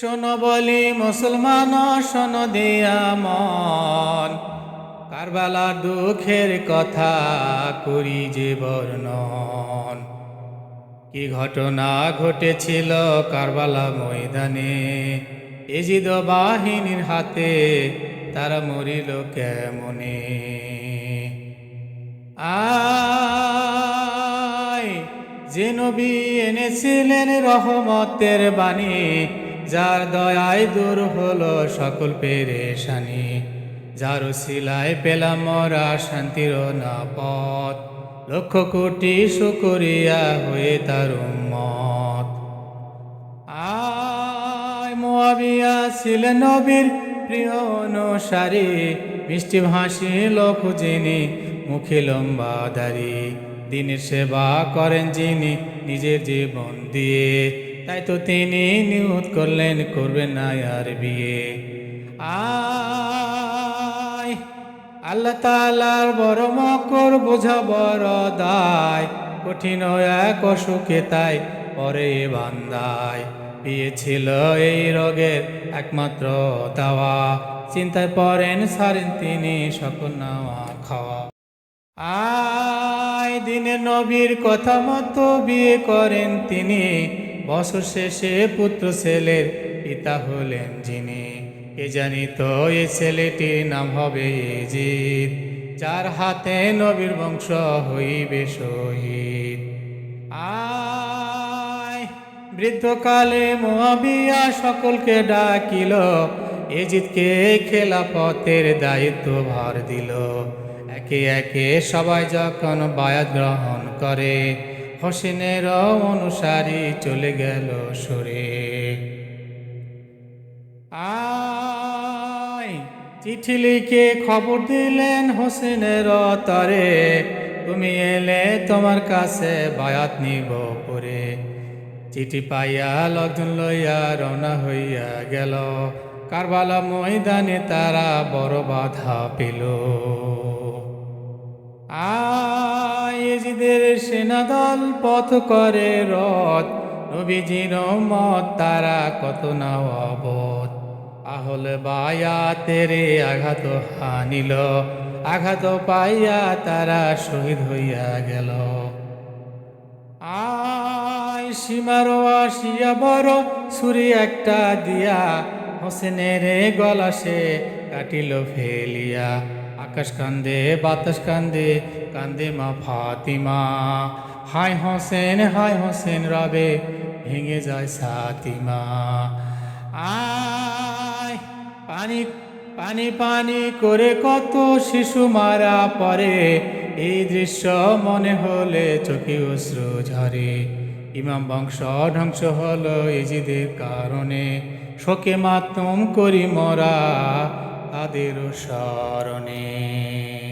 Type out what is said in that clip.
শোনো বলি, মুসলমান শোন দিয়া মন। কারবালার দুঃখের কথা করি যে বর্ণন। কি ঘটনা ঘটেছিল কারবালা ময়দানে? এজিদ বাহিনীর হাতে তারা মরিল কেমনে? আয়, যে নবী এনেছিলেন রহমতের বাণী যার দয়ায় দূর হলো সকল পেরেশানি। যার শিলায় পেলাম মরা শান্তির না পথ লক্ষ কোটি শুকরিয়া হয়ে তার উম্মত। আয় মোয়াবিয়া ছিলেন নবীর প্রিয় অনুসারী। মিষ্টি ভাসি লোক যিনি মুখে লম্বা দাড়ি। দিনের সেবা করেন যিনি নিজের জীবন দিয়ে। তাই তো তিনি নিয়ত করলেন, করবেন না আর বিয়ে। আল্লাহ তালার বড় মকর বোঝা বড় দায়। কঠিন এক অসুখে তাই পরে বান্দায়। পেয়েছিল এই রোগের একমাত্র দাওয়া। চিন্তায় পড়েন সারেন তিনি সকল নাওয়া খাওয়া। আয় দিনে নবীর কথা মতো বিয়ে করেন তিনি। বছর শেষে পুত্র ছেলের পিতা হলেন যিনি। কে জানি তো এই ছেলেটির নাম হবে এজিদ যার হাতে নবীর বংশ হইবে শহীদ। আয়, বৃদ্ধকালে মহাবিয়া সকলকে ডাকিল। এজিদকে খেলাপথের দায়িত্ব ভার দিল। একে একে সবাই যখন বায়াত গ্রহণ করে হোসেনের অনুসারী চলে গেল সরে। আয়, চিঠি লিখে খবর দিলেন হোসেনের তরে তুমি এলে তোমার কাছে বায়াত নিব পরে। চিঠি পাইয়া লজন লইয়া রওনা হইয়া গেল। কারবালা ময়দানে তারা বড় বাধা পেল। আয়েজিদের সেনাদল পথ করে রথ। নবীজির মত তারা কত না অবধ। আহল বায়া তেরে আঘাত হানিল। আঘাত পাইয়া তারা শহীদ হইয়া গেল। আয় সীমার আসিয়া বড়, ছুরি একটা দিয়া। হোসেনের গলা সে কাটিল ফেলিয়া। আকাশ কান্দে, বাতাস কান্দে কান্দে মা ফাতিমা। হাই হোসেন হাই হোসেন রবে, ভেঙে যায় সাতিমা। আয়, পানি পানি পানি করে কত শিশু মারা পরে এই দৃশ্য মনে হলে চোখে অশ্রু ঝরে। ইমাম বংশ ধ্বংস হলো ইজিদের কারণে। শোকে মাতম করি মরা। তাদের স্মরণে।